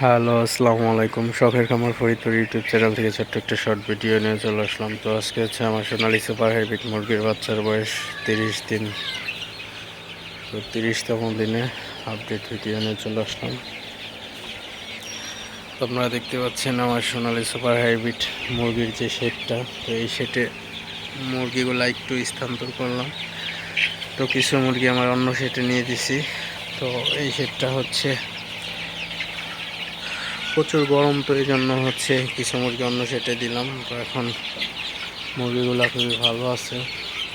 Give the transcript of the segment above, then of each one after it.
Hello, আসসালামু আলাইকুম। শখের খামার ফরিদপুর ইউটিউব চ্যানেল থেকে ছোট্ট একটা শর্ট ভিডিও নিয়ে চলে আসলাম। তো আজকে হচ্ছে আমার সোনালি সুপার হাইব্রিড মুরগির বাচ্চার বয়স তিরিশ দিন। তো তিরিশতম দিনে আপডেট ভিডিও নিয়ে চলে আসলাম। আপনারা দেখতে পাচ্ছেন আমার সোনালি সুপার হাইব্রিড মুরগির যে শেডটা তো এই শেডে মুরগিগুলো একটু স্থানান্তর করলাম। তো কিছু মুরগি আমার অন্য শেডে নিয়ে দিছি। তো এই শেডটা হচ্ছে প্রচুর গরম তো এই জন্য হচ্ছে কিছু মুরগি অন্য সেটে দিলাম। তো এখন মুরগিগুলো খুবই ভালো আছে।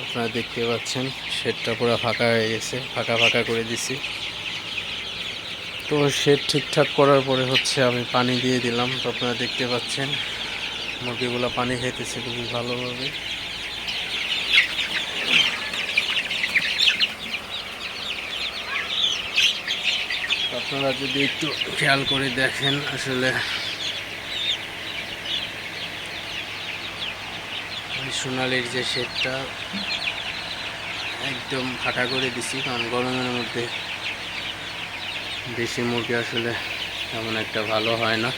আপনারা দেখতে পাচ্ছেন শেডটা পুরো ফাঁকা হয়ে গেছে, ফাঁকা ফাঁকা করে দিছি। তো শেড ঠিকঠাক করার পরে হচ্ছে আমি পানি দিয়ে দিলাম। তো আপনারা দেখতে পাচ্ছেন, মুরগিগুলো পানি খাইতেছে খুবই ভালোভাবে। আপনারা যদি একটু খেয়াল করে দেখেন আসলে সোনালির যে শেডটা, একদম ফাটা করে দিছি, কারণ গরমের মধ্যে দেশি মুরগি আসলে তেমন একটা ভালো হয় না।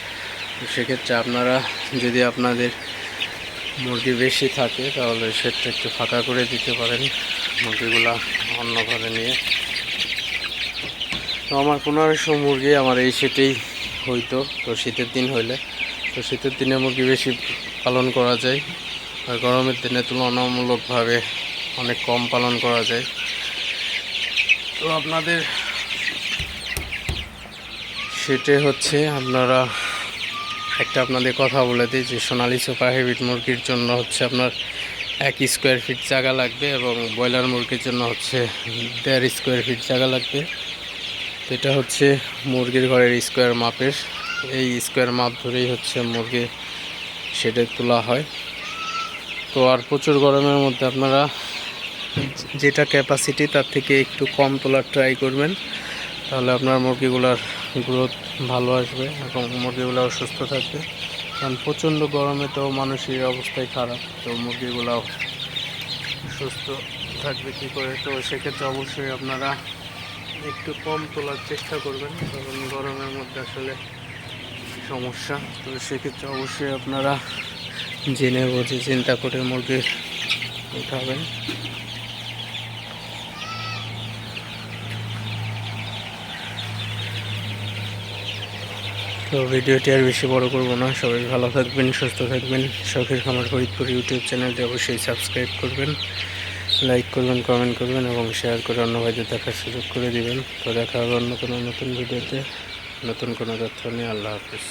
তো সেক্ষেত্রে আপনারা যদি আপনাদের মুরগি বেশি থাকে, তাহলে শেডটা একটু ফাঁকা করে দিতে পারেন, মুরগিগুলা অন্যভাবে নিয়ে। তো আমার পনেরোশো মুরগি আমার এই সেটেই হইতো, তো শীতের দিন হইলে। তো শীতের দিনে মুরগি বেশি পালন করা যায়, আর গরমের দিনে তুলনামূলকভাবে অনেক কম পালন করা যায়। তো আপনাদের সেটে হচ্ছে আপনারা একটা আপনাদের কথা বলে দিই যে সোনালি সুপার হাইব্রিড মুরগির জন্য হচ্ছে আপনার এক স্কোয়ার ফিট জায়গা লাগবে এবং ব্রয়লার মুরগির জন্য হচ্ছে দেড় স্কোয়ার ফিট জায়গা লাগবে। এটা হচ্ছে মুরগির ঘরের স্কোয়ার মাপের। এই স্কোয়ার মাপ ধরেই হচ্ছে মুরগি সেটে তোলা হয়। তো আর প্রচুর গরমের মধ্যে আপনারা যেটা ক্যাপাসিটি তার থেকে একটু কম তোলার ট্রাই করবেন, তাহলে আপনার মুরগিগুলার গ্রোথ ভালো আসবে এবং মুরগিগুলাও সুস্থ থাকবে। কারণ প্রচণ্ড গরমে তো মানুষের অবস্থাই খারাপ, তো মুরগিগুলাও সুস্থ থাকবে কী করে? তো সেক্ষেত্রে অবশ্যই আপনারা একটু কম তোলার চেষ্টা করবেন, কারণ গরমের মধ্যে আসলে সমস্যা। তো সেক্ষেত্রে অবশ্যই আপনারা জেনে বুঝে চিন্তা করে মুরগি উঠাবেন। তো ভিডিওটি আর বেশি বড় করব না, সবাই ভালো থাকবেন, সুস্থ থাকবেন। শখের খামার ফরিদপুর ইউটিউব চ্যানেলটি অবশ্যই সাবস্ক্রাইব করবেন। লাইক করবেন কমেন্ট করবেন এবং শেয়ার করে অন্য ভাইদের দেখার সুযোগ করে দিবেন। তো দেখা হবে অন্য কোনো নতুন ভিডিওতে। নতুন কোনো তথ্য নিয়ে আল্লাহ হাফিজ।